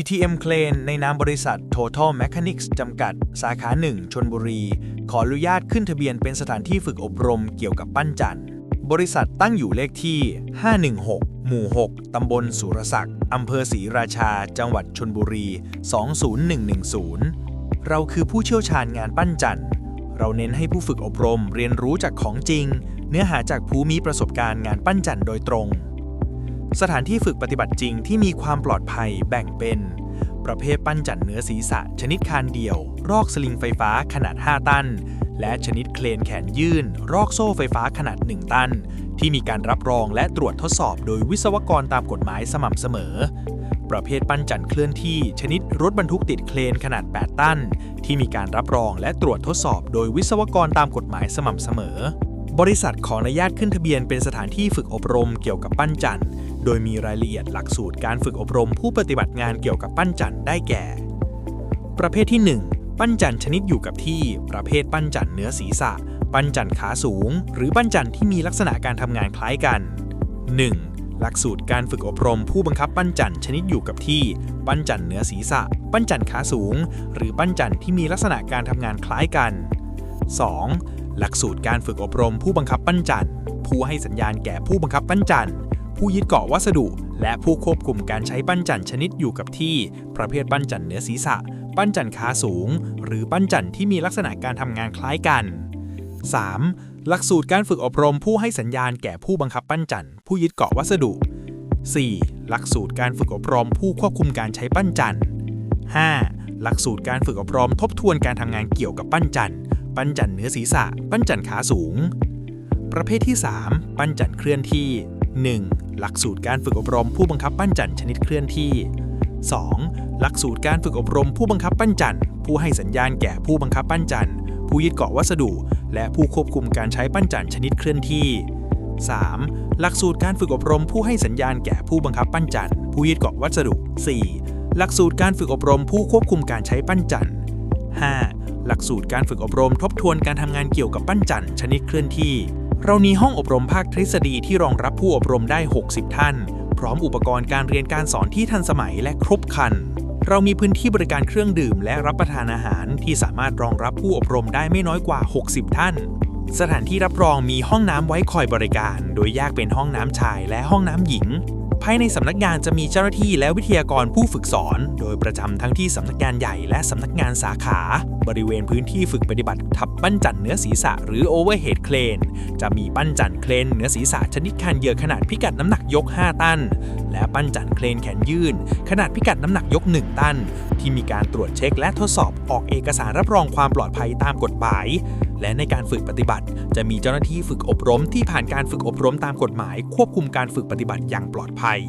TTM Crane ในนามบริษัท Total Mechanics จำกัด สาขา1ชนบุรี ขออนุญาตขึ้นทะเบียนเป็นสถานที่ฝึกอบรมเกี่ยวกับปั้นจันทร์บริษัทตั้งอยู่เลขที่ 516 หมู่ 6 ตำบลสุรศักดิ์อำเภอศรีราชา จังหวัดชนบุรี 20110 เราคือผู้เชี่ยวชาญงานปั้นจันทร์เราเน้นให้ผู้ฝึกอบรมเรียนรู้จากของจริง เนื้อหาจากผู้มีประสบการณ์งานปั้นจันทร์โดยตรง สถานที่ฝึกปฏิบัติจริงที่มีความปลอดภัยแบ่งเป็น ประเภทปั้นจันทร์เนื้อศีรษะ ชนิดคานเดี่ยว รอกสลิงไฟฟ้าขนาด 5 ตัน และชนิดเคลนแขนยื่น รอกโซ่ไฟฟ้าขนาด 1 ตัน ที่มีการรับรองและตรวจทดสอบโดยวิศวกรตามกฎหมายสม่ำเสมอ ประเภทปั้นจันทร์เคลื่อนที่ ชนิดรถบรรทุกติดเคลนขนาด 8 ตัน ที่มีการรับรองและตรวจทดสอบโดยวิศวกรตามกฎหมายสม่ำเสมอ บริษัทขออนุญาตขึ้นทะเบียนเป็นสถานที่ฝึกอบรมเกี่ยวกับปั้นจันทร์โดยมีรายละเอียดหลักสูตรการฝึกอบรมผู้ปฏิบัติงานเกี่ยวกับปั้นจันทร์ได้แก่ ประเภทที่ 1 ปั้นจันทร์ชนิดอยู่กับที่ ประเภทปั้นจันทร์เนื้อศีรษะ ปั้นจันทร์ขาสูง หรือปั้นจันทร์ที่มีลักษณะการทำงานคล้ายกัน 1. หลักสูตรการฝึกอบรมผู้บังคับปั้นจันทร์ชนิดอยู่กับที่ ปั้นจันทร์เนื้อศีรษะ ปั้นจันทร์ขาสูง หรือปั้นจันทร์ที่มีลักษณะการทำงานคล้ายกัน 2. หลักสูตรการฝึกอบรมผู้บังคับปั้นจันทร์ผู้ให้สัญญาณแก่ผู้บังคับปั้นจันทร์ผู้ยึดเกาะวัสดุ และผู้ควบคุมการใช้ปั้นจันทร์ชนิดอยู่กับที่ ประเภทปั้นจันทร์เหนือศีรษะ ปั้นจันทร์ขาสูง หรือปั้นจันทร์ที่มีลักษณะการทำงานคล้ายกัน 3. หลักสูตรการฝึกอบรมผู้ให้สัญญาณแก่ผู้บังคับปั้นจันทร์ผู้ยึดเกาะวัสดุ 4. หลักสูตรการฝึกอบรมผู้ควบคุมการใช้ปั้นจันทร์ 5. หลักสูตรการฝึกอบรมทบทวนการทำงานเกี่ยวกับปั้นจันทร์ ปั้นจันทร์เหนือศีรษะ ปั้นจันทร์ขาสูง ประเภทที่ 3 ปั้นจันทร์เคลื่อนที่ 1. หลักสูตรการฝึกอบรมผู้บังคับปั้นจันทร์ชนิดเคลื่อนที่ 2. หลักสูตรการฝึกอบรมผู้บังคับปั้นจันทร์ผู้ให้สัญญาณแก่ผู้บังคับปั้นจันทร์ผู้ยึดเกาะวัสดุ และผู้ควบคุมการใช้ปั้นจันทร์ชนิดเคลื่อนที่ 3. หลักสูตรการฝึกอบรมผู้ให้สัญญาณแก่ผู้บังคับปั้นจันทร์ผู้ยึดเกาะวัสดุ 4. หลักสูตรการฝึกอบรมผู้ควบคุมการใช้ปั้นจันทร์ 5. หลักสูตรการฝึกอบรมทบทวนการทำงานเกี่ยวกับปั้นจันชนิดเคลื่อนที่ เรามีห้องอบรมภาคทฤษฎีที่รองรับผู้อบรมได้ 60 ท่าน พร้อมอุปกรณ์การเรียนการสอนที่ทันสมัยและครบครัน เรามีพื้นที่บริการเครื่องดื่มและรับประทานอาหารที่สามารถรองรับผู้อบรมได้ไม่น้อยกว่า 60 ท่าน สถานที่รับรองมีห้องน้ำไว้คอยบริการ โดยแยกเป็นห้องน้ำชายและห้องน้ำหญิงภายในสำนักงานจะมีเจ้าหน้าที่และวิทยากรผู้ฝึกสอน โดยประจำทั้งที่สำนักงานใหญ่และสำนักงานสาขา บริเวณพื้นที่ฝึกปฏิบัติทับปั้นจันเนื้อศีรษะหรือ overhead crane จะมีปั้นจันเครนเนื้อศีรษะชนิดคันเหยื่อขนาดพิกัดน้ำหนักยก 5 ตัน และปั้นจันเครนแขนยื่น ขนาดพิกัดน้ำหนักยก 1 ตัน ที่มีการตรวจเช็คและทดสอบออกเอกสารรับรองความปลอดภัยตามกฎหมาย และในการฝึกปฏิบัติ จะมีเจ้าหน้าที่ฝึกอบรมที่ผ่านการฝึกอบรมตามกฎหมาย ควบคุมการฝึกปฏิบัติอย่างปลอดภัย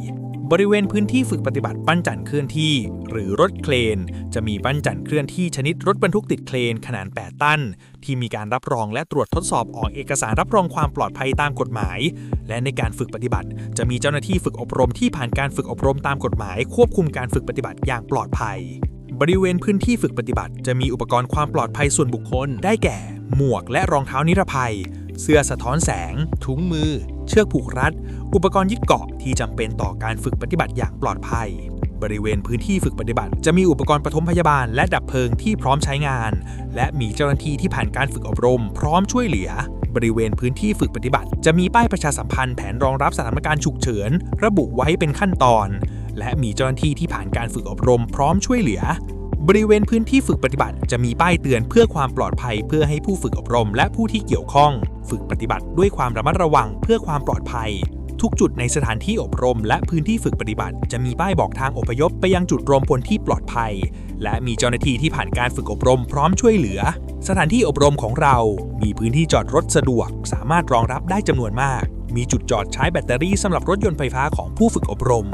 บริเวณพื้นที่ฝึกปฏิบัติปั้นจันทร์เคลื่อนที่ หรือรถเครนจะมีปั้นจันทร์เคลื่อนที่ชนิดรถบรรทุกติดเครนขนาด 8 ตัน ที่มีการรับรองและตรวจทดสอบออกเอกสารรับรองความปลอดภัยตามกฎหมาย และในการฝึกปฏิบัติ จะมีเจ้าหน้าที่ฝึกอบรมที่ผ่านการฝึกอบรมตามกฎหมาย ควบคุมการฝึกปฏิบัติอย่างปลอดภัย บริเวณพื้นที่ฝึกปฏิบัติ จะมีอุปกรณ์ความปลอดภัยส่วนบุคคล ได้แก่ หมวกและรองเท้านิรภัย เสื้อสะท้อนแสง ถุงมือ เชือกผูกรัด อุปกรณ์ยึดเกาะที่จำเป็นต่อการฝึกปฏิบัติอย่างปลอดภัย บริเวณพื้นที่ฝึกปฏิบัติ จะมีอุปกรณ์ปฐมพยาบาลและดับเพลิงที่พร้อมใช้งาน และมีเจ้าหน้าที่ที่ผ่านการฝึกอบรม พร้อมช่วยเหลือบริเวณพื้นที่ฝึกปฏิบัติ จะมีป้ายประชาสัมพันธ์แผนรองรับสถานการณ์ฉุกเฉิน ระบุไว้เป็นขั้นตอน และมีเจ้าหน้าที่ที่ผ่านการฝึกอบรม พร้อมช่วยเหลือ บริเวณพื้นที่ฝึกปฏิบัติ จะมีป้ายเตือนเพื่อความปลอดภัยเพื่อให้ผู้ฝึกอบรม และผู้ที่เกี่ยวข้อง ฝึกปฏิบัติด้วยความระมัดระวังเพื่อความปลอดภัย ทุกจุดในสถานที่อบรม และพื้นที่ฝึกปฏิบัติ จะมีป้ายบอกทางอพยพไปยังจุดรวมพลที่ปลอดภัย และมีเจ้าหน้าที่ที่ผ่านการฝึกอบรมพร้อมช่วยเหลือ สถานที่อบรมของเรา มีพื้นที่จอดรถสะดวก สามารถรองรับได้จำนวนมาก มีจุดจอดใช้แบตเตอรี่สำหรับรถยนต์ไฟฟ้าของผู้ฝึกอบรม